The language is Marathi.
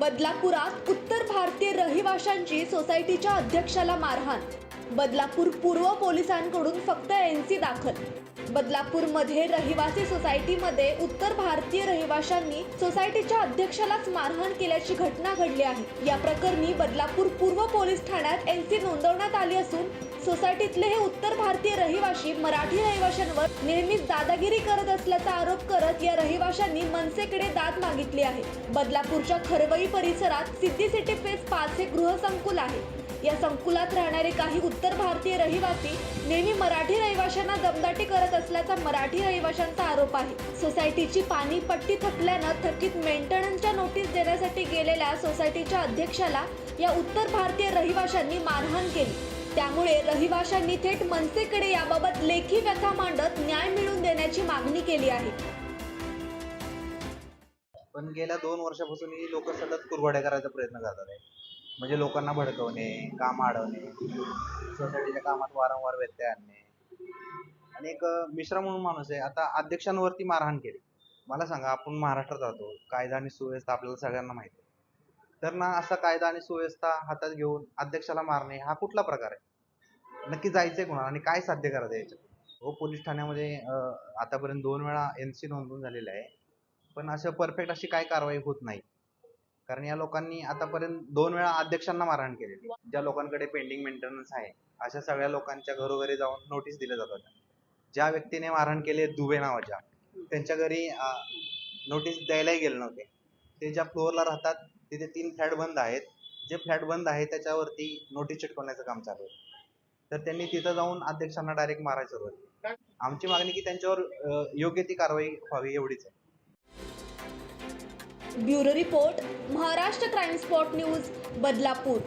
बदलापुरात उत्तर भारतीय रहिवाशांची सोसायटीच्या अध्यक्षाला मारहाण. बदलापूर पूर्व पोलिसांकडून फक्त एनसी दाखल. बदलापूरमध्ये रहिवासी सोसायटीमध्ये उत्तर भारतीय रहिवाशांनी सोसायटीच्या अध्यक्षालाच मारहाण केल्याची घटना घडली आहे. या प्रकरणी बदलापूर पूर्व पोलीस ठाण्यात एनसी नोंदवण्यात आली असून सोसायटीतले हे उत्तर भारतीय रहिवाशी मराठी रहिवाशांवर नेहमीच दादागिरी करत असल्याचा आरोप करत या रहिवाशांनी मनसेकडे दाद मागितली आहे. बदलापूरच्या खरवई परिसरात सिद्धी सिटी फेस पाच हे गृहसंकुल आहे. या संकुलात राहणारे काही उत्तर भारतीय रहिवासी नेहमी मराठी रहिवाशांना दमदाटी करत असल्याचा मराठी रहिवाशांचा आरोप आहे. सोसायटीची पाणी पट्टी थकल्यानं थकीत मेंटेनन्सच्या नोटीस देण्यासाठी गेलेल्या सोसायटीच्या अध्यक्षाला या उत्तर भारतीय रहिवाशांनी मारहाण केली. त्यामुळे रहिवाशांनी थेट मनसेकडे याबाबत लेखी व्यथा मांडत न्याय मिळवून देण्याची मागणी केली आहे. पण गेल्या दोन वर्षापासून ही लोक सतत कुरवाड्या करायचा प्रयत्न करतात आहे. म्हणजे लोकांना भडकवणे काम अडवणे सोसायटीच्या कामात वारंवार व्यत्यय आणणे. आणि एक मिश्र मिश्रा म्हणून माणूस आहे. आता अध्यक्षांवरती मारहाण केली. मला सांगा आपण महाराष्ट्रात राहतो. कायदा आणि सुव्यवस्था आपल्याला सगळ्यांना माहिती आहे. तर ना असा कायदा आणि सुव्यवस्था हातात घेऊन अध्यक्षाला मारणे हा कुठला प्रकार आहे? नक्की जायचंय कोणाला आणि काय साध्य करायचं याच्यात? हो पोलीस ठाण्यामध्ये आतापर्यंत दोन वेळा एन सी नोंदवून झालेलं आहे. पण असं परफेक्ट अशी काय कारवाई होत नाही. कारण या लोकांनी आतापर्यंत दोन वेळा अध्यक्षांना मारहाण केलेली ज्या लोकांकडे पेंडिंग मेंटेनन्स आहे अशा सगळ्या लोकांच्या घरोघरी जाऊन नोटीस दिल्या जातात ज्या व्यक्तीने मारहाण केले दुबे नावाच्या त्यांच्या घरी नोटीस द्यायलाही गेले नव्हते. ते ज्या फ्लोअरला राहतात तिथे तीन फ्लॅट बंद आहेत. जे फ्लॅट बंद आहे त्याच्यावरती नोटीस चिटकवण्याचं काम चालू आहे. तर त्यांनी तिथं जाऊन अध्यक्षांना डायरेक्ट मारायला सुरुवात केली. आमची मागणी की त्यांच्यावर योग्य ती कारवाई व्हावी एवढीच आहे. Bureau report Maharashtra crime spot news Badlapur.